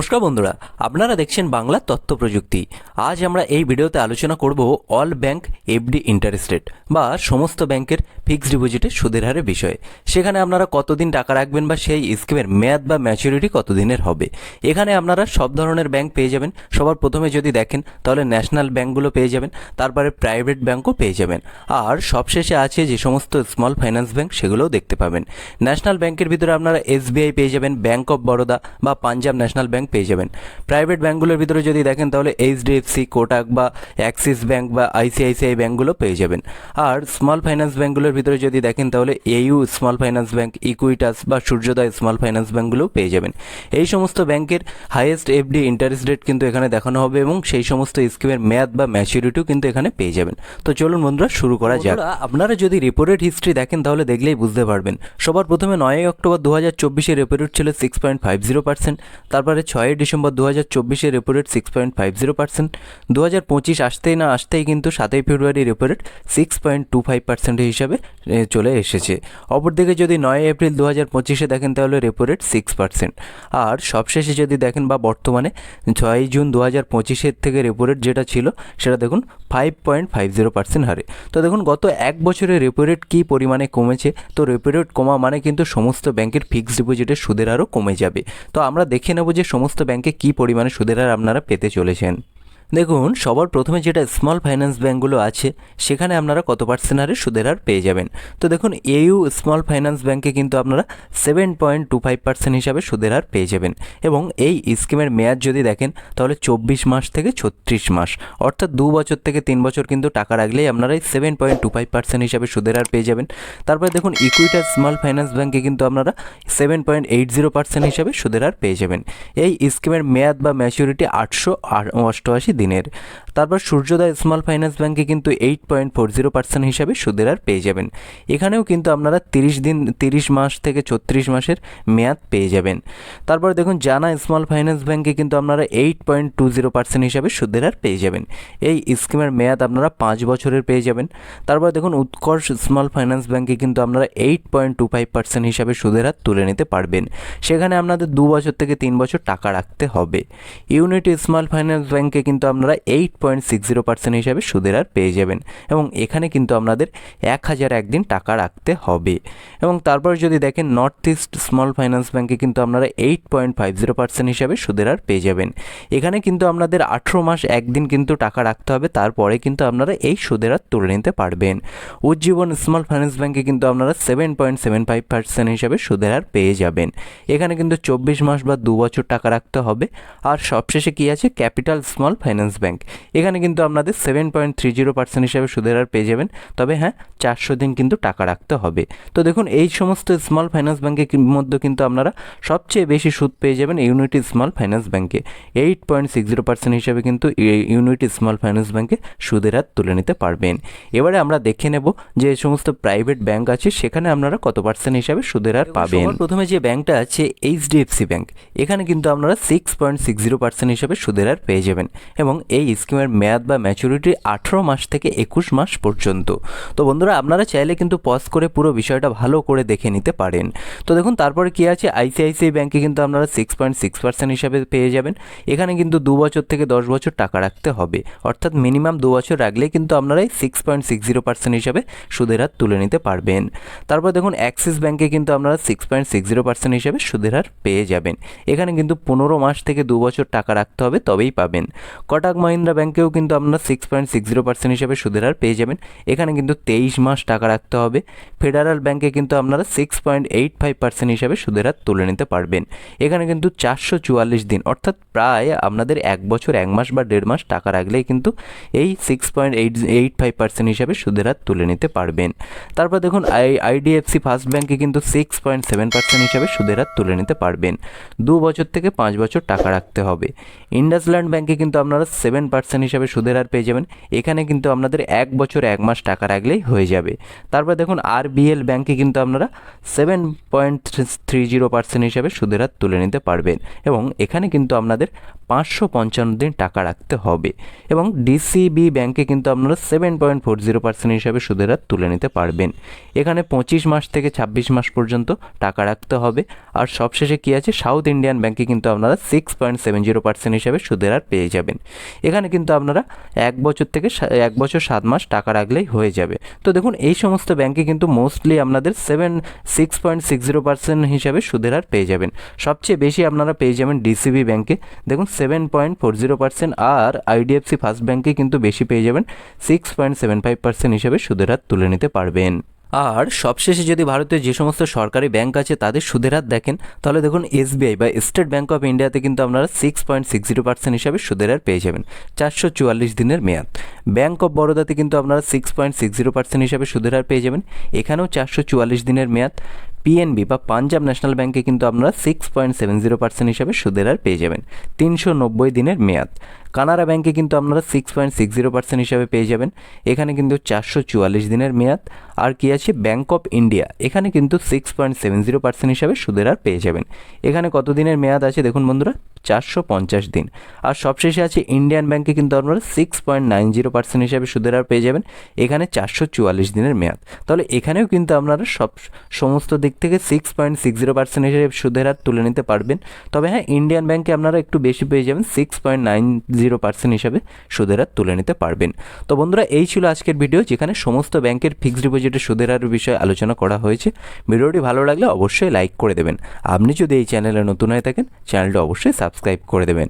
নমস্কার বন্ধুরা, আপনারা দেখছেন বাংলা তথ্য প্রযুক্তি। আজ আমরা এই ভিডিওতে আলোচনা করব all bank FD interest rate বা সমস্ত ব্যাংকের ফিক্সড ডিপোজিটের সুদের হারের বিষয়ে। সেখানে আপনারা কতদিন টাকা রাখবেন বা সেই স্কিমের মেয়াদ বা ম্যাচুরিটি কতদিনের হবে। এখানে আপনারা সব ধরনের ব্যাংক পেয়ে যাবেন। সবার প্রথমে যদি দেখেন, তাহলে ন্যাশনাল ব্যাংকগুলো পেয়ে যাবেন, তারপরে প্রাইভেট ব্যাংকও পেয়ে যাবেন। আর সবশেষে আছে যে সমস্ত স্মল ফাইন্যান্স ব্যাংক সেগুলোও দেখতে পাবেন। ন্যাশনাল ব্যাংকের ভিতরে আপনারা এসবিআই পেয়ে যাবেন ব্যাংক অফ বরোদা বা পাঞ্জাব ন্যাশনাল ব্যাংক পেয়ে যাবেন। প্রাইভেট ব্যাংকগুলোর ভিতরে যদি দেখেন, তাহলে এইচডিএফসি কোটাক বা অ্যাক্সিস ব্যাঙ্ক বা আইসিআইসিআই ব্যাঙ্কগুলো পেয়ে যাবেন। আর স্মল ফাইন্যান্স ব্যাংকগুলোর ভিতরে যদি দেখেন, তাহলে AU small finance bank Equitas বা সূর্যোদয় স্মল ফাইন্যান্স ব্যাঙ্কগুলো পেয়ে যাবেন। এই সমস্ত ব্যাংকের হাইয়েস্ট এফডি ইন্টারেস্ট রেট কিন্তু এখানে দেখানো হবে এবং সেই সমস্ত স্কিমের মেয়াদ বা ম্যাচুরিটিও কিন্তু এখানে পেয়ে যাবেন। তো চলুন বন্ধুরা, শুরু করা যাক। আপনারা যদি রেপোরেট হিস্ট্রি দেখেন, তাহলে দেখলেই বুঝতে পারবেন। সবার প্রথমে নয়ই অক্টোবর দু হাজার চব্বিশে রেপোরেট ছিল six point five zero percent তারপরে ছয়ই ডিসেম্বর দু হাজার চব্বিশে repo rate six point five zero percent দু হাজার পঁচিশ আসতেই না আসতেই কিন্তু সাতই February repo rate six point two five percent হিসাবে চলে এসেছে। অপরদিকে যদি নয় এপ্রিল দু হাজার পঁচিশে দেখেন তাহলে রেপোরেট সিক্স পার্সেন্ট আর সবশেষে যদি দেখেন বা বর্তমানে ছয়ই জুন দু হাজার পঁচিশের থেকে রেপোরেট যেটা ছিল, সেটা দেখুন five point five zero percent হারে। তো দেখুন গত এক বছরে রেপো রেট কী পরিমাণে কমেছে? তো রেপো রেট কমা মানে কিন্তু সমস্ত ব্যাংকের ফিক্সড ডিপোজিটের সুদের আরও কমে যাবে। তো আমরা দেখে নেব যে সমস্ত ব্যাংকে কী পরিমাণে সুদের হার আপনারা পেতে চলেছেন? দেখুন, সবার প্রথমে যেটা স্মল ফাইন্যান্স ব্যাঙ্কগুলো আছে, সেখানে আপনারা কত পার্সেন্ট হারে সুদের হার পেয়ে যাবেন। তো দেখুন এইউ স্মল ফাইন্যান্স ব্যাঙ্কে কিন্তু আপনারা seven point two five percent হিসাবে সুদের হার পেয়ে যাবেন। এবং এই স্কিমের মেয়াদ যদি দেখেন, তাহলে চব্বিশ মাস থেকে ছত্রিশ মাস। অর্থাৎ দু বছর থেকে তিন বছর কিন্তু টাকা রাখলেই আপনারা এই seven point two five percent হিসাবে সুদের হার পেয়ে যাবেন। তারপরে দেখুন ইকুইটার স্মল ফাইন্যান্স ব্যাঙ্কে কিন্তু আপনারা seven point eight zero percent হিসাবে সুদের হার পেয়ে যাবেন। এই স্কিমের মেয়াদ বা ম্যাচুরিটি আটশো অষ্টআশি দিনের। তারপর সূর্যোদয় স্মল ফাইন্যান্স ব্যাঙ্কে কিন্তু eight point four zero percent হিসাবে সুদের হার পেয়ে যাবেন। এখানেও কিন্তু আপনারা তিরিশ দিন, তিরিশ মাস থেকে ছত্রিশ মাসের মেয়াদ পেয়ে যাবেন। তারপর দেখুন জানা স্মল ফাইন্যান্স ব্যাঙ্কে কিন্তু আপনারা eight point two zero percent হিসাবে সুদের হার পেয়ে যাবেন। এই স্কিমের মেয়াদ আপনারা পাঁচ বছরের পেয়ে যাবেন। তারপর দেখুন উৎকর্ষ স্মল ফাইন্যান্স ব্যাঙ্কে কিন্তু আপনারা eight point two five percent হিসাবে সুদের হার তুলে নিতে পারবেন। সেখানে আপনাদের দু বছর থেকে তিন বছর টাকা রাখতে হবে। ইউনিটি স্মল ফাইন্যান্স ব্যাঙ্কে কিন্তু আপনারা eight point six zero percent হিসাবে সুদের হার পেয়ে যাবেন এবং এখানে কিন্তু আপনাদের এক হাজার একদিন টাকা রাখতে হবে। এবং তারপর যদি দেখেন নর্থ ইস্ট স্মল ফাইন্যান্স ব্যাঙ্কে কিন্তু আপনারা eight point five zero percent হিসাবে সুদের হার পেয়ে যাবেন। এখানে কিন্তু আপনাদের আঠেরো মাস একদিন কিন্তু টাকা রাখতে হবে, তারপরে কিন্তু আপনারা এই সুদের হার তুলে নিতে পারবেন। উজ্জীবন স্মল ফাইন্যান্স ব্যাঙ্কে কিন্তু আপনারা seven point seven five percent হিসাবে সুদের হার পেয়ে যাবেন। এখানে কিন্তু চব্বিশ মাস বা দু বছর টাকা রাখতে হবে। আর সবশেষে কী আছে? ক্যাপিটাল স্মল ফাইন্যান্স ব্যাঙ্ক এখানে কিন্তু আপনাদের seven point three zero percent হিসাবে সুদের হার পেয়ে যাবেন। তবে হ্যাঁ চারশো দিন কিন্তু টাকা রাখতে হবে। তো দেখুন এই সমস্ত স্মল ফাইন্যান্স ব্যাঙ্কের মধ্যে কিন্তু আপনারা সবচেয়ে বেশি সুদ পেয়ে যাবেন ইউনিটি স্মল ফাইন্যান্স ব্যাঙ্কে eight point six zero percent হিসাবে কিন্তু এই ইউনিটি স্মল ফাইন্যান্স ব্যাঙ্কে সুদের হার তুলে নিতে পারবেন। এবারে আমরা দেখে নেব যে সমস্ত প্রাইভেট ব্যাঙ্ক আছে সেখানে আপনারা কত পার্সেন্ট হিসাবে সুদের হার পাবেন? প্রথমে যে ব্যাঙ্কটা আছে এইচডিএফসি ব্যাঙ্ক এখানে কিন্তু আপনারা six point six zero percent হিসাবে সুদের হার পেয়ে যাবেন। এবং এই স্কিমের মেয়াদ বা ম্যাচুরিটি আঠেরো মাস থেকে একুশ মাস পর্যন্ত। তো বন্ধুরা, আপনারা চাইলে কিন্তু পজ করে পুরো বিষয়টা ভালো করে দেখে নিতে পারেন। তো দেখুন, তারপরে কী আছে? আইসিআইসিআই ব্যাঙ্কে কিন্তু আপনারা সিক্স পয়েন্ট সিক্স পার্সেন্ট হিসাবে পেয়ে যাবেন। এখানে কিন্তু দু বছর থেকে দশ বছর টাকা রাখতে হবে। অর্থাৎ মিনিমাম দু বছর রাখলেই কিন্তু আপনারা এই six point six zero percent হিসাবে সুদের হার তুলে নিতে পারবেন। তারপর দেখুন অ্যাক্সিস ব্যাঙ্কে কিন্তু আপনারা six point six zero percent হিসাবে সুদের হার পেয়ে যাবেন। এখানে কিন্তু পনেরো মাস থেকে দু বছর টাকা রাখতে হবে, তবেই পাবেন। কটাক মাহিন্দ্রা ব্যাঙ্কেও কিন্তু আপনারা six point six zero percent হিসাবে সুদের হার পেয়ে যাবেন। এখানে কিন্তু তেইশ মাস টাকা রাখতে হবে। ফেডারাল ব্যাঙ্কে কিন্তু আপনারা six point eight five percent হিসাবে সুদের হার তুলে নিতে পারবেন। এখানে কিন্তু চারশো চুয়াল্লিশ দিন, অর্থাৎ প্রায় আপনাদের এক বছর, এক মাস বা দেড় মাস টাকা রাখলেই কিন্তু এই six point eight eight five percent হিসাবে সুদের হার তুলে নিতে পারবেন। তারপর দেখুন, আই আইডিএফসি ফার্স্ট ব্যাঙ্কে কিন্তু সিক্স পয়েন্ট সেভেন পার্সেন্ট হিসাবে সুদের হার তুলে নিতে পারবেন। দু বছর থেকে পাঁচ বছর টাকা রাখতে হবে। ইন্ডাসল্যান্ড ব্যাঙ্কে কিন্তু আপনারা আপনারা সেভেন পার্সেন্ট হিসাবে সুদের হার পেয়ে যাবেন। এখানে কিন্তু আপনাদের এক বছর এক মাস টাকা রাখলেই হয়ে যাবে। তারপর দেখুন আর বিএল ব্যাঙ্কে কিন্তু আপনারা seven point three zero percent হিসাবে সুদের হার তুলে নিতে পারবেন। এবং এখানে কিন্তু আপনাদের পাঁচশো পঞ্চান্ন দিন টাকা রাখতে হবে এবং ডিসিবি ব্যাঙ্কে কিন্তু আপনারা seven point four zero percent হিসাবে সুদের হার তুলে নিতে পারবেন। এখানে পঁচিশ মাস থেকে ছাব্বিশ মাস পর্যন্ত টাকা রাখতে হবে। আর সবশেষে কী আছে? সাউথ ইন্ডিয়ান ব্যাঙ্কে কিন্তু আপনারা six point seven zero percent হিসাবে সুদের হার পেয়ে যাবেন। এখানে কিন্তু আপনারা এক বছর থেকে এক বছর সাত মাস টাকা রাখলেই হয়ে যাবে। তো দেখুন, এই সমস্ত ব্যাঙ্কে কিন্তু মোস্টলি আপনাদের seven six point six zero percent হিসাবে সুদের হার পেয়ে যাবেন। সবচেয়ে বেশি আপনারা পেয়ে যাবেন ডিসিবি ব্যাঙ্কে দেখুন seven point four zero percent আর আইডিএফসি ফার্স্ট ব্যাঙ্কে কিন্তু বেশি পেয়ে যাবেন six point seven five percent হিসেবে সুদের হার তুলে নিতে পারবেন। আর সবশেষে যদি ভারতের যে সমস্ত সরকারি ব্যাংক আছে তাদের সুদের হার দেখেন, তাহলে দেখুন এসবিআই বা স্টেট ব্যাঙ্ক অফ ইন্ডিয়াতে কিন্তু আপনারা six point six zero percent হিসাবে সুদের হার পেয়ে যাবেন, চারশো চুয়াল্লিশ দিনের মেয়াদ। ব্যাঙ্ক অফ বরোদাতে কিন্তু আপনারা six point six zero percent হিসাবে সুদের হার পেয়ে যাবেন, এখানেও চারশো চুয়াল্লিশ দিনের মেয়াদ। পিএনবি বা পাঞ্জাব ন্যাশনাল ব্যাংকে কিন্তু আপনারা six point seven zero percent হিসাবে সুদের হার পেয়ে যাবেন। তিনশো নব্বই দিনের মেয়াদ। কানাড়া ব্যাংকে কিন্তু আপনারা six point six zero percent হিসাবে পেয়ে যাবেন। এখানে কিন্তু চারশো চুয়াল্লিশ দিনের মেয়াদ। আর কি আছে? ব্যাংক অফ ইন্ডিয়া এখানে কিন্তু six point seven zero percent হিসাবে সুদের হার পেয়ে যাবেন। এখানে কত দিনের মেয়াদ আছে দেখুন বন্ধুরা? চারশো পঞ্চাশ দিন। আর সবশেষে আছে ইন্ডিয়ান ব্যাংকে কিন্তু আপনারা six point nine zero percent হিসাবে সুদের হার পেয়ে যাবেন। এখানে চারশো চুয়াল্লিশ দিনের মেয়াদ। তাহলে এখানেও কিন্তু আপনারা সব সমস্ত দিক থেকে six point six zero percent হিসেবে সুদের হার তুলে নিতে পারবেন। তবে হ্যাঁ ইন্ডিয়ান ব্যাংকে আপনারা একটু বেশি পেয়ে যাবেন। Six point nine zero percent হিসাবে সুদের হার তুলে নিতে পারবেন। তো বন্ধুরা, এই ছিল আজকের ভিডিও, যেখানে সমস্ত ব্যাংকের ফিক্সড ডিপোজিটের সুদের হারের বিষয়ে আলোচনা করা হয়েছে। ভিডিওটি ভালো লাগলে অবশ্যই লাইক করে দেবেন। আপনি যদি এই চ্যানেলে নতুন হয়ে থাকেন, চ্যানেলটি অবশ্যই সাবস্ক্রাইব করে দেবেন।